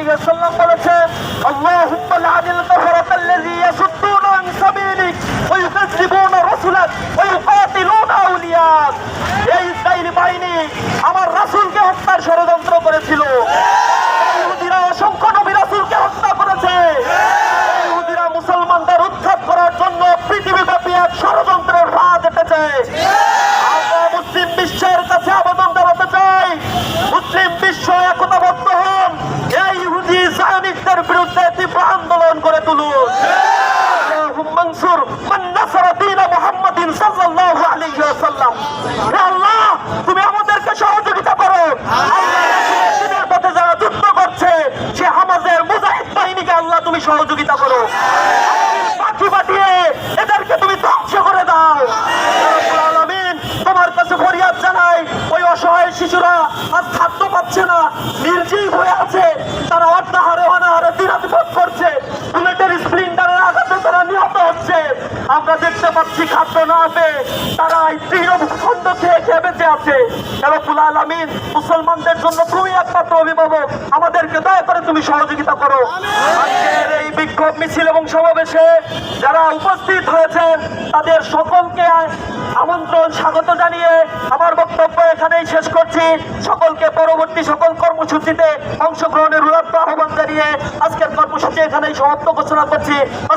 সাল্লাল্লাহু আলাইহি সহযোগিতা করো। আল্লাহ পাঠিয়ে এদেরকে তুমি ধ্বংস করে দাও। তোমার কাছে ফরিয়াদ জানাই ওই অসহায় শিশুরা আজ খাদ্য পাচ্ছে না, নির্জীব হয়ে আছে, তারা অর্ধাহারে আমরা দেখতে পাচ্ছি খাদ্য না পেয়ে তারা এই তৃণ ভূখণ্ড খেয়ে খেয়ে বেঁচে আছে। রব্বুল আলামিন মুসলমানদের জন্য তুমি একমাত্র অভিভাবক, আমাদেরকে দয়া করে তুমি সহযোগিতা করো। আজকের এই বিক্ষোভ মিছিল এবং সমাবেশে যারা উপস্থিত হয়েছেন, তাদের সকলকে আমন্ত্রণ, স্বাগত জানিয়ে আমার বক্তব্য এখানেই শেষ করছি। সকলকে পরবর্তী সকল কর্মসূচিতে অংশগ্রহণের উদাত্ত আহ্বান জানিয়ে আজকের কর্মসূচি এখানেই সমাপ্ত ঘোষণা করছি।